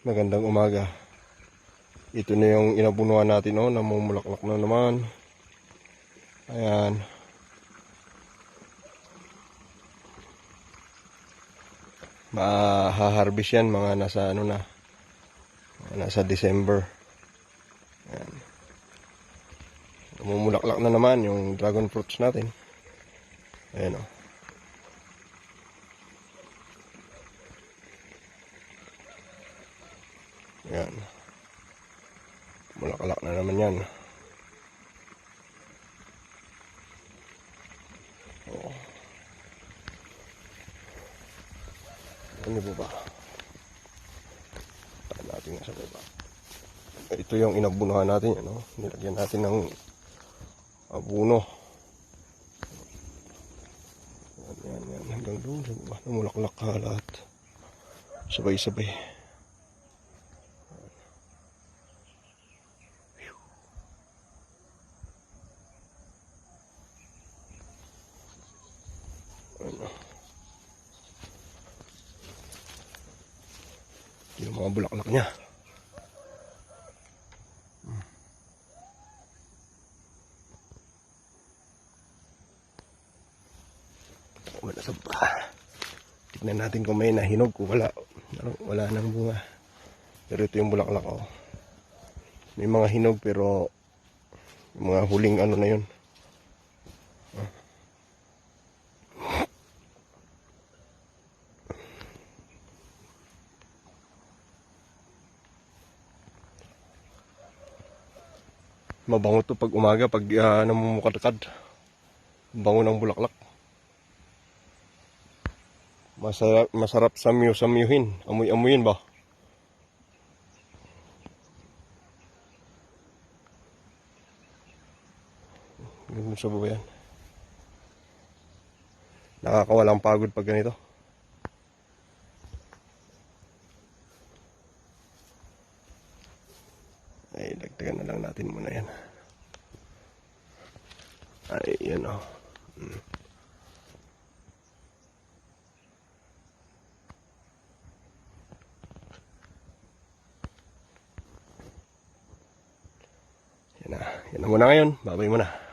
Magandang umaga. Ito na yung inabunuan natin, oh, namumulaklak na naman. Ayan. Mahaharvest yan, mga nasa ano na, nasa December. Ayan. Namumulaklak na naman yung dragon fruits natin. Ayan, oh. Ayan. Mulakalak na naman yan. Oo. Ano po ba? Taan natin sa baba. Ito yung inabunuhan natin. Ano? Nilagyan natin ng abuno. Yan, yan, yan. Hanggang doon. Namulaklak ka lahat. Sabay-sabay. Yung mga bulaklak niya. Hmm. Wala sa ba. Tignan natin kung may nahinog kung wala. Ano, Wala nang bunga. Pero ito yung bulaklak oh. May mga hinog pero mga huling ano na yun. Mabango to pag umaga, pag uh, namumukadkad. Bango ng bulaklak. Masarap, masarap samyo samyuhin. Amoy-amoyin ba? Ganun sa baba yan. Nakakawalang pagod pag ganito. Ay, dagdagan na lang natin muna yan. Ay, yan o. Mm. Yan na. Yan na muna ngayon. Babay muna.